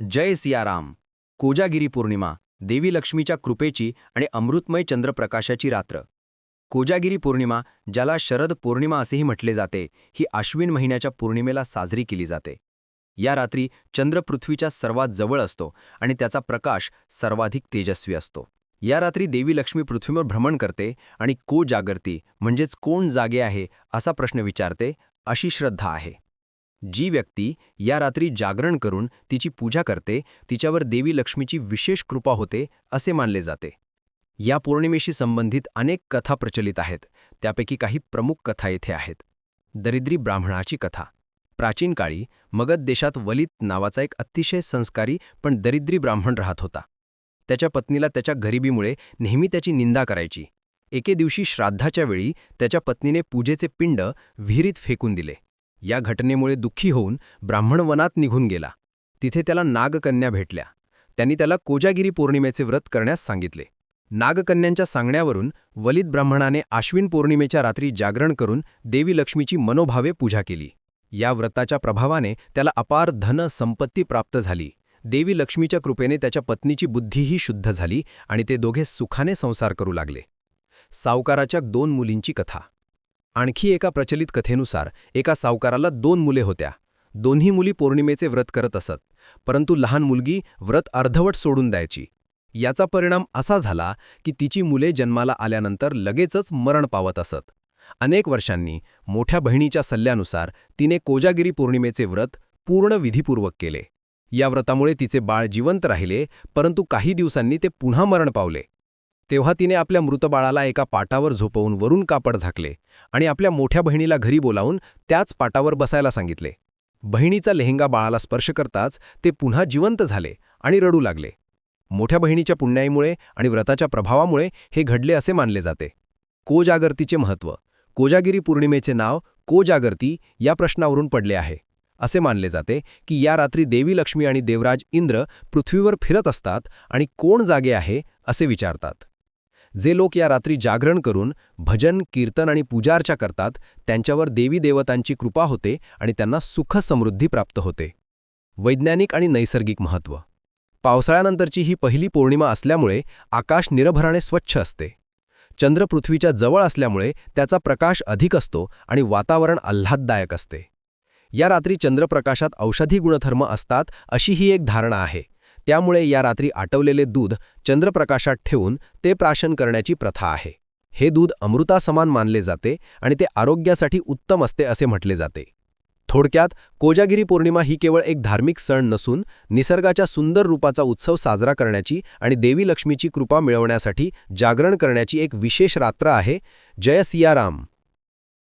जय सियाराम. कोजागिरी पौर्णिमा देवी लक्ष्मीच्या कृपेची आणि अमृतमय चंद्रप्रकाशाची रात्र. कोजागिरी पौर्णिमा ज्याला शरद पौर्णिमा असेही म्हटले जाते ही आश्विन महिन्याच्या पौर्णिमेला साजरी केली जाते. या रात्री चंद्र पृथ्वीच्या सर्वात जवळ असतो आणि त्याचा प्रकाश सर्वाधिक तेजस्वी असतो. या रात्री देवी लक्ष्मी पृथ्वीवर भ्रमण करते आणि को जागरती म्हणजेच कोण जागे आहे असा प्रश्न विचारते अशी श्रद्धा आहे. जी व्यक्ती या रात्री जागरण करून तिची पूजा करते तिच्यावर देवी लक्ष्मीची विशेष कृपा होते असे मानले जाते. या पौर्णिमेशी संबंधित अनेक कथा प्रचलित आहेत त्यापैकी काही प्रमुख कथा येथे आहेत. दरिद्री ब्राह्मणाची कथा. प्राचीन काळी मगध देशात वलित नावाचा एक अतिशय संस्कारी पण दरिद्री ब्राह्मण राहत होता. त्याच्या पत्नीला त्याच्या गरिबीमुळे नेहमी त्याची निंदा करायची. एके दिवशी श्राद्धाच्या वेळी त्याच्या पत्नीने पूजेचे पिंड विहिरीत फेकून दिले. या घटनेमुळे दुःखी होऊन ब्राह्मण वनात निघून गेला. तिथे त्याला नागकन्या भेटल्या. त्यांनी त्याला कोजागिरी पौर्णिमेचे व्रत करण्यास सांगितले. नागकन्यांच्या सांगण्यावरून वलित ब्राह्मणाने आश्विन पौर्णिमेच्या रात्री जागरण करून देवी लक्ष्मीची मनोभावे पूजा केली. या व्रताच्या प्रभावाने त्याला अपार धन संपत्ती प्राप्त झाली. देवी लक्ष्मीच्या कृपेने त्याच्या पत्नीची बुद्धीही शुद्ध झाली आणि ते दोघे सुखाने संसार करू लागले. सावकाराच्या दोन मुलींची कथा. आणखी एका प्रचलित कथेनुसार एका सावकाराला दोन मुले होत्या. दोन्ही मुली पौर्णिमेचे व्रत करत असत परंतु लहान मुलगी व्रत अर्धवट सोडून द्यायची. याचा परिणाम असा झाला की तिची मुले जन्माला आल्यानंतर लगेचच मरण पावत असत. अनेक वर्षांनी मोठ्या बहिणीच्या सल्ल्यानुसार तिने कोजागिरी पौर्णिमेचे व्रत पूर्ण विधीपूर्वक केले. या व्रतामुळे तिचे बाळ जिवंत राहिले परंतु काही दिवसांनी ते पुन्हा मरण पावले. तेव्हा तिने आपल्या मृत बाळाला एका पाटावर झोपवून वरून कापड झाकले आणि आपल्या मोठ्या बहिणीला घरी बोलावून त्याच पाटावर बसायला सांगितले. बहिणीचा लेहंगा बाळाला स्पर्श करताच ते पुन्हा जिवंत झाले आणि रडू लागले. मोठ्या बहिणीच्या पुण्याईमुळे आणि व्रताच्या प्रभावामुळे हे घडले असे मानले जाते. कोजागर्तीचे महत्त्व कोजागिरी पौर्णिमेचे नाव कोजागर्ती या प्रश्नावरून पडले आहे. असे मानले जाते की या रात्री देवी लक्ष्मी आणि देवराज इंद्र पृथ्वीवर फिरत असतात आणि कोण जागे आहे असे विचारतात. जे लोक या रात्री जागरण करून भजन कीर्तन आणि पूजार्चा करतात त्यांच्यावर देवी देवतांची कृपा होते आणि त्यांना सुख समृद्धी प्राप्त होते. वैज्ञानिक आणि नैसर्गिक महत्त्व पावसाळ्यानंतरची ही पहिली पौर्णिमा असल्यामुळे आकाश निरभराने स्वच्छ असते. चंद्र पृथ्वीच्या जवळ असल्यामुळे त्याचा प्रकाश अधिक असतो आणि वातावरण आल्हाददायक असते. या रात्री चंद्रप्रकाशात औषधी गुणधर्म असतात अशी ही एक धारणा आहे. त्यामुळे या रात्री आटवलेले दूध चंद्रप्रकाशात ठेवून ते प्राशन करण्याची प्रथा आहे. हे दूध अमृतासमान मानले जाते आणि ते आरोग्यासाठी उत्तम असते असे म्हटले जाते. थोडक्यात कोजागिरी पौर्णिमा ही केवळ एक धार्मिक सण नसून निसर्गाच्या सुंदर रूपाचा उत्सव साजरा करण्याची आणि देवी लक्ष्मीची कृपा मिळवण्यासाठी जागरण करण्याची एक विशेष रात्र आहे जय सियाराम.